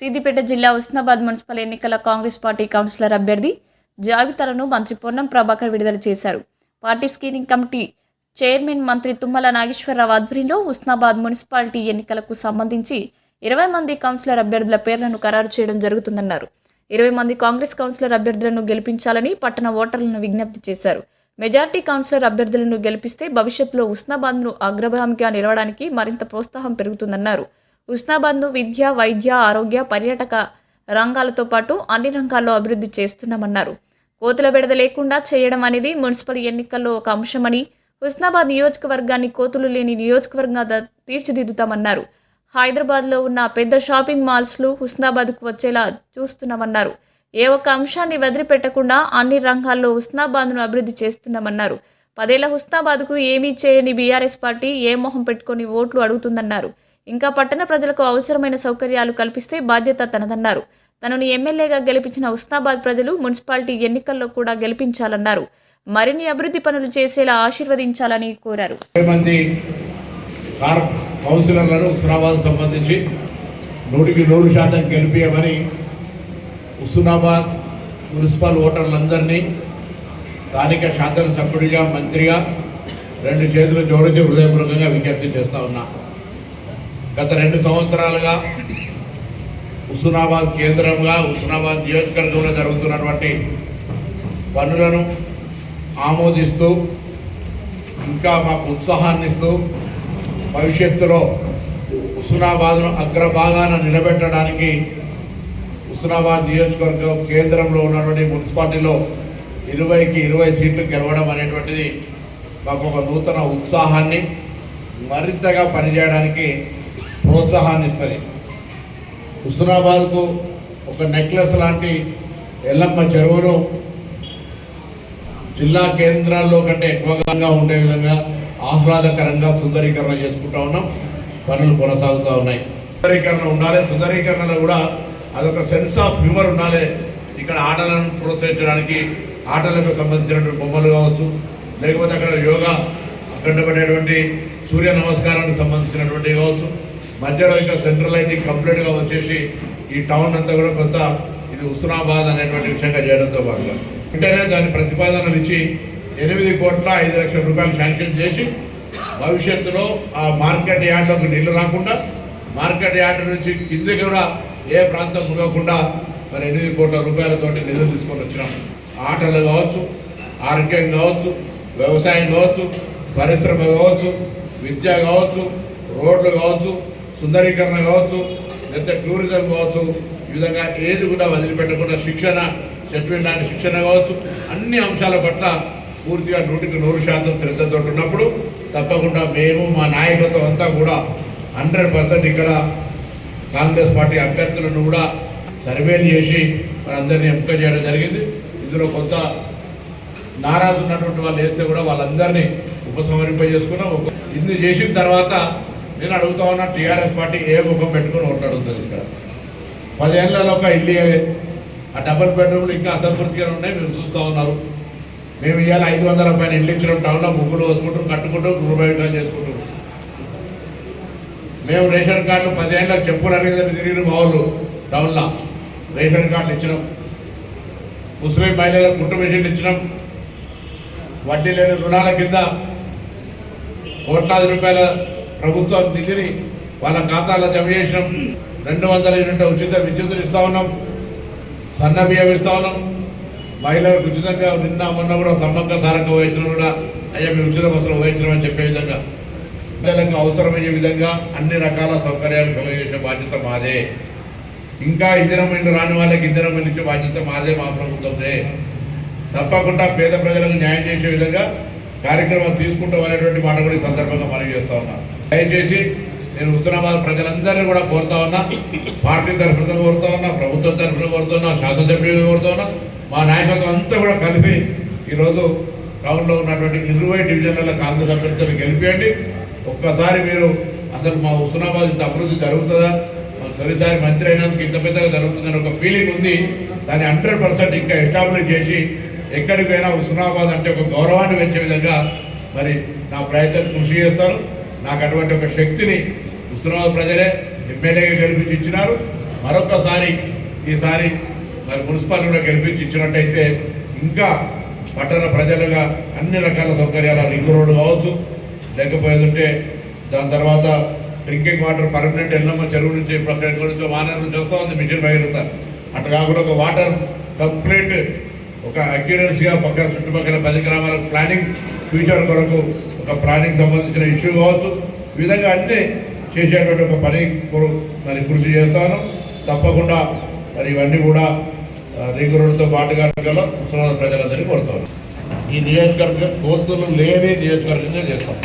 సిద్దిపేట జిల్లా ఉస్నాబాద్ మున్సిపల్ ఎన్నికల Congress party councillor అభ్యర్థి జాబితాలను మంత్రి పొన్నం ప్రభాకర్ విడుదల చేశారు. పార్టీ స్క్రీనింగ్ కమిటీ చైర్మన్ మంత్రి తుమ్మల నాగేశ్వరరావు ఆధ్వర్యంలో ఉస్నాబాద్ మున్సిపాలిటీ ఎన్నికలకు సంబంధించి ఇరవై మంది కౌన్సిలర్ అభ్యర్థుల పేర్లను ఖరారు చేయడం జరుగుతుందన్నారు. ఇరవై మంది కాంగ్రెస్ కౌన్సిలర్ అభ్యర్థులను గెలిపించాలని పట్టణ ఓటర్లను విజ్ఞప్తి చేశారు. మెజార్టీ కౌన్సిలర్ అభ్యర్థులను గెలిపిస్తే భవిష్యత్తులో ఉస్నాబాద్ను అగ్రభామిగా నిలవడానికి మరింత ప్రోత్సాహం పెరుగుతుందన్నారు. ఉస్నాబాద్ను విద్య వైద్య ఆరోగ్య పర్యాటక రంగాలతో పాటు అన్ని రంగాల్లో అభివృద్ధి చేస్తున్నామన్నారు. కోతుల బెడద లేకుండా చేయడం అనేది మున్సిపల్ ఎన్నికల్లో ఒక అంశమని హుస్నాబాద్ నియోజకవర్గాన్ని కోతులు లేని నియోజకవర్గంగా తీర్చిదిద్దుతామన్నారు. హైదరాబాద్లో ఉన్న పెద్ద షాపింగ్ మాల్స్లు హుస్నాబాద్కు వచ్చేలా చూస్తున్నామన్నారు. ఏ ఒక్క అంశాన్ని వదిలిపెట్టకుండా అన్ని రంగాల్లో హుస్నాబాద్ను అభివృద్ధి చేస్తున్నామన్నారు. పదేళ్ళ హుస్నాబాద్కు ఏమీ చేయని బీఆర్ఎస్ పార్టీ ఏ మొహం పెట్టుకొని ఓట్లు అడుగుతుందన్నారు. ఇంకా పట్టణ ప్రజలకు అవసరమైన సౌకర్యాలు కల్పిస్తే బాధ్యత తనదన్నారు. తనను ఎమ్మెల్యేగా గెలిపించిన ఉస్నాబాద్ ప్రజలు మున్సిపాలిటీ ఎన్నికల్లో కూడా గెలిపించాలన్నారు. మరిన్ని అభివృద్ధి పనులు చేసేలా ఆశీర్వదించాలని కోరారు. కౌన్సిలర్లను హుస్నాబాద్ సంబంధించి నూటికి నూరు శాతం గెలిపేయమని హుస్నాబాద్ మున్సిపల్ ఓటర్లందరినీ స్థానిక శాసనసభ్యుడిగా మంత్రిగా రెండు చేతులు జోడించి హృదయపూర్వకంగా విజ్ఞప్తి చేస్తా ఉన్నా. గత రెండు సంవత్సరాలుగా హుస్నాబాద్ కేంద్రంగా హుస్నాబాద్ నియోజకవర్గంలో జరుగుతున్నటువంటి పనులను ఆమోదిస్తూ ఇంకా మాకు ఉత్సాహాన్ని ఇస్తూ భవిష్యత్తులో హుస్నాబాద్ను అగ్రభాగాన నిలబెట్టడానికి హుస్నాబాద్ నియోజకవర్గం కేంద్రంలో ఉన్నటువంటి మున్సిపాలిటీలో ఇరవైకి ఇరవై సీట్లు గెలవడం అనేటువంటిది మాకు ఒక నూతన ఉత్సాహాన్ని మరింతగా పనిచేయడానికి ప్రోత్సాహాన్ని ఇస్తుంది హుస్నాబాద్కు ఒక నెక్లెస్ లాంటి ఎల్లమ్మ చెరువును జిల్లా కేంద్రాల్లో కంటే ఎక్కువగా ఉండే విధంగా ఆహ్లాదకరంగా సుందరీకరణ చేసుకుంటా ఉన్నాం. పనులు కొనసాగుతూ ఉన్నాయి. సుందరీకరణ ఉండాలి. సుందరీకరణలో కూడా అదొక సెన్స్ ఆఫ్ హ్యూమర్ ఉండాలి. ఇక్కడ ఆటలను ప్రోత్సహించడానికి ఆటలకు సంబంధించినటువంటి బొమ్మలు కావచ్చు లేకపోతే అక్కడ యోగా అక్కడ పడేటువంటి సూర్య నమస్కారానికి సంబంధించినటువంటి కావచ్చు మధ్యలో ఇంకా సెంట్రల్ లైటింగ్ కంప్లీట్గా వచ్చేసి ఈ టౌన్ అంతా కూడా కొంత ఇది హుస్నాబాద్ అనేటువంటి విషయంగా చేయడంతో పాటుగా. వెంటనే దాని ప్రతిపాదనలు ఇచ్చి ఎనిమిది కోట్ల ఐదు లక్షల రూపాయలు శాంక్షన్ చేసి భవిష్యత్తులో ఆ మార్కెట్ యార్డ్లోకి నీళ్ళు రాకుండా మార్కెట్ యార్డ్ నుంచి కిందకి కూడా ఏ ప్రాంతం మునగకుండా మరి ఎనిమిది కోట్ల రూపాయలతోటి నిధులు తీసుకొని వచ్చినాం. ఆటలు కావచ్చు ఆరోగ్యం కావచ్చు వ్యవసాయం కావచ్చు పరిశ్రమ కావచ్చు విద్య కావచ్చు రోడ్లు కావచ్చు సుందరీకరణ కావచ్చు లేకపోతే టూరిజం కావచ్చు ఈ విధంగా ఏది కూడా వదిలిపెట్టకుండా శిక్షణ సెటిల్మెంట్ లాంటి శిక్షణ కావచ్చు అన్ని అంశాల పట్ల పూర్తిగా నూటికి నూరు శాతం శ్రద్ధతో ఉన్నప్పుడు తప్పకుండా మేము మా నాయకత్వం అంతా కూడా హండ్రెడ్ పర్సెంట్ ఇక్కడ కాంగ్రెస్ పార్టీ అభ్యర్థులను కూడా సర్వేలు చేసి మనందరినీ ఎంపిక చేయడం జరిగింది. ఇందులో కొంత నారాజు ఉన్నటువంటి వాళ్ళు వేస్తే కూడా వాళ్ళందరినీ ఉపసంహరింప చేసుకున్నాం ఒక చేసిన తర్వాత నేను అడుగుతా ఉన్నా టీఆర్ఎస్ పార్టీ ఏ ముఖం పెట్టుకుని ఓట్లు అడుగుతుంది ఇక్కడ? పదేళ్ళలో ఒక ఇల్లు ఆ డబుల్ బెడ్రూమ్లు ఇంకా అసంతృప్తిగా ఉన్నాయి మీరు చూస్తూ ఉన్నారు. మేము ఇవాళ ఐదు వందల పైన ఇల్లు ఇచ్చినాం టౌన్లో ముగ్గులు వేసుకుంటూ కట్టుకుంటూ గృహబయటాలు చేసుకుంటూ. మేము రేషన్ కార్డులు పదేళ్ళకి చెప్పులు అనేది తిరిగిన మా వాళ్ళు టౌన్లో. రేషన్ కార్డులు ఇచ్చినాం. ముస్లిం మహిళలకు కుట్టు మిషన్లు ఇచ్చినాం. వడ్డీ లేని రుణాల కింద కోట్లాది రూపాయల ప్రభుత్వం నిధిని వాళ్ళ ఖాతాలో జమ చేసినాం. రెండు వందల యూనిట్ల ఉచిత విద్యుత్తులు ఇస్తా ఉన్నాం. సన్న బియ్యం ఇస్తా ఉన్నాం. మహిళలకు ఉచితంగా నిన్న మొన్న కూడా సమ్మక్క సారక్క వహించడం కూడా. అయ్యా మీ ఉచిత బస్సులు వహించడం అని చెప్పే విధంగా. ప్రజలకు అవసరమయ్యే విధంగా అన్ని రకాల సౌకర్యాలు కలుగజేసే బాధ్యత మాదే. ఇంకా ఇద్దరం ఇండ్లు రాని వాళ్ళకి ఇద్దరం ఇచ్చే బాధ్యత మాదే మా ప్రభుత్వందే. తప్పకుండా పేద ప్రజలకు న్యాయం చేసే విధంగా కార్యక్రమాలు తీసుకుంటాం అనేటువంటి మాట కూడా ఈ సందర్భంగా మనం చేస్తా ఉన్నా. దయచేసి నేను హుస్నాబాద్ ప్రజలందరినీ కూడా కోరుతా ఉన్నా పార్టీ తరఫున కోరుతా ఉన్నా ప్రభుత్వం తరఫున కోరుతున్నా శాసనసభ్యులు కోరుతా ఉన్నా మా నాయకత్వం అంతా కూడా కలిసి ఈరోజు టౌన్లో ఉన్నటువంటి ఇరవై డివిజన్ల కాంగ్రెస్ అభ్యర్థులను గెలిపియండి. ఒక్కసారి మీరు అసలు మా హుస్నాబాద్ ఇంత అభివృద్ధి జరుగుతుందా? మా తొలిసారి మంత్రి అయినందుకు ఇంత పెద్దగా జరుగుతుందని ఒక ఫీలింగ్ ఉంది. దాన్ని హండ్రెడ్ పర్సెంట్ ఇంకా ఎస్టాబ్లిష్ చేసి ఎక్కడికైనా హుస్నాబాద్ అంటే ఒక గౌరవాన్ని పెంచే విధంగా మరి నా ప్రయత్నం కృషి చేస్తాను నాకు అటువంటి ఒక శక్తిని హుస్నాబాద్ ప్రజలే ఎమ్మెల్యేగా గెలిపించి ఇచ్చినారు. మరొకసారి ఈసారి మరి మున్సిపాలిటీ కూడా గెలిపించి ఇచ్చినట్టయితే ఇంకా పట్టణ ప్రజలుగా అన్ని రకాల సౌకర్యాల రింగ్ రోడ్డు కావచ్చు లేకపోయేదంటే దాని తర్వాత డ్రింకింగ్ వాటర్ పర్మనెంట్ ఎల్లమ్మ చెరువు నుంచి ఇప్పుడు అక్కడ ఎక్కడి నుంచో వానర్ నుంచి వస్తూ ఉంది మిషన్ భగీరథ అట్లా కాకుండా ఒక వాటర్ కంప్లీట్ ఒక అక్యురసీగా పక్క చుట్టుపక్కల పది గ్రామాల ప్లానింగ్ ఫ్యూచర్ కొరకు ఒక ప్లానింగ్ సంబంధించిన ఇష్యూ కావచ్చు. ఈ విధంగా అన్నీ చేసేటువంటి ఒక పని మరి కృషి చేస్తాను. తప్పకుండా మరి ఇవన్నీ కూడా ఆ, రింగ్ రోడ్డుతో పాటుగా ప్రజలందరినీ కోరుతాను. ఈ నియోజకవర్గం కోతులు లేని నియోజకవర్గంగా చేస్తాం.